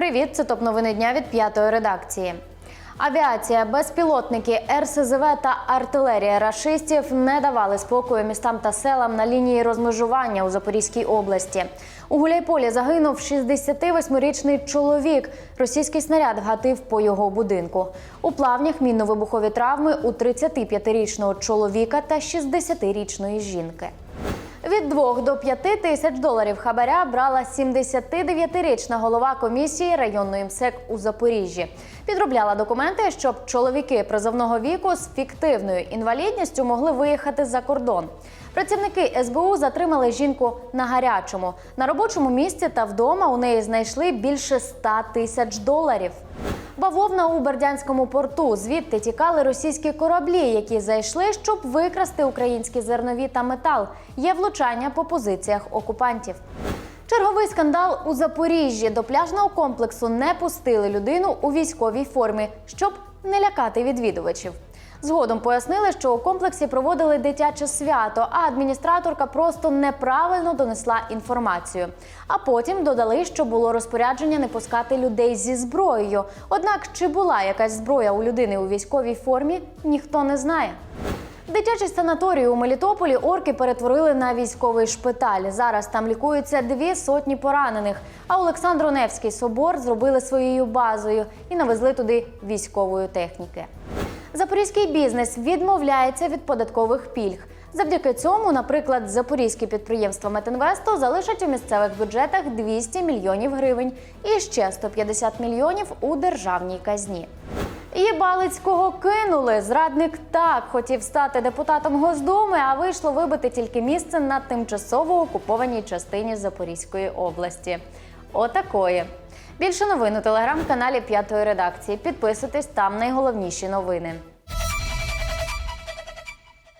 Привіт, це топ новини дня від п'ятої редакції. Авіація, безпілотники, РСЗВ та артилерія рашистів не давали спокою містам та селам на лінії розмежування у Запорізькій області. У Гуляйполі загинув 68-річний чоловік. Російський снаряд вгатив по його будинку. У плавнях мінно-вибухові травми у 35-річного чоловіка та 60-річної жінки. Від 2 до 5 тисяч доларів хабаря брала 79-річна голова комісії районної МСЕК у Запоріжжі. Підробляла документи, щоб чоловіки призовного віку з фіктивною інвалідністю могли виїхати за кордон. Працівники СБУ затримали жінку на гарячому. На робочому місці та вдома у неї знайшли більше 100 тисяч доларів. Бавовна у Бердянському порту. Звідти тікали російські кораблі, які зайшли, щоб викрасти українські зернові та метал. Є влучання по позиціях окупантів. Черговий скандал у Запоріжжі. До пляжного комплексу не пустили людину у військовій формі, щоб не лякати відвідувачів. Згодом пояснили, що у комплексі проводили дитяче свято, а адміністраторка просто неправильно донесла інформацію. А потім додали, що було розпорядження не пускати людей зі зброєю. Однак, чи була якась зброя у людини у військовій формі, ніхто не знає. Дитячий санаторій у Мелітополі орки перетворили на військовий шпиталь. Зараз там лікуються дві сотні поранених. А Олександро-Невський собор зробили своєю базою і навезли туди військової техніки. Запорізький бізнес відмовляється від податкових пільг. Завдяки цьому, наприклад, запорізькі підприємства Метинвесту залишать у місцевих бюджетах 200 мільйонів гривень і ще 150 мільйонів у державній казні. Єбалицького кинули. Зрадник так хотів стати депутатом Госдуми, а вийшло вибити тільки місце на тимчасово окупованій частині Запорізької області. Отакої. Більше новин у телеграм-каналі П'ятої редакції. Підписуйтесь там найголовніші новини.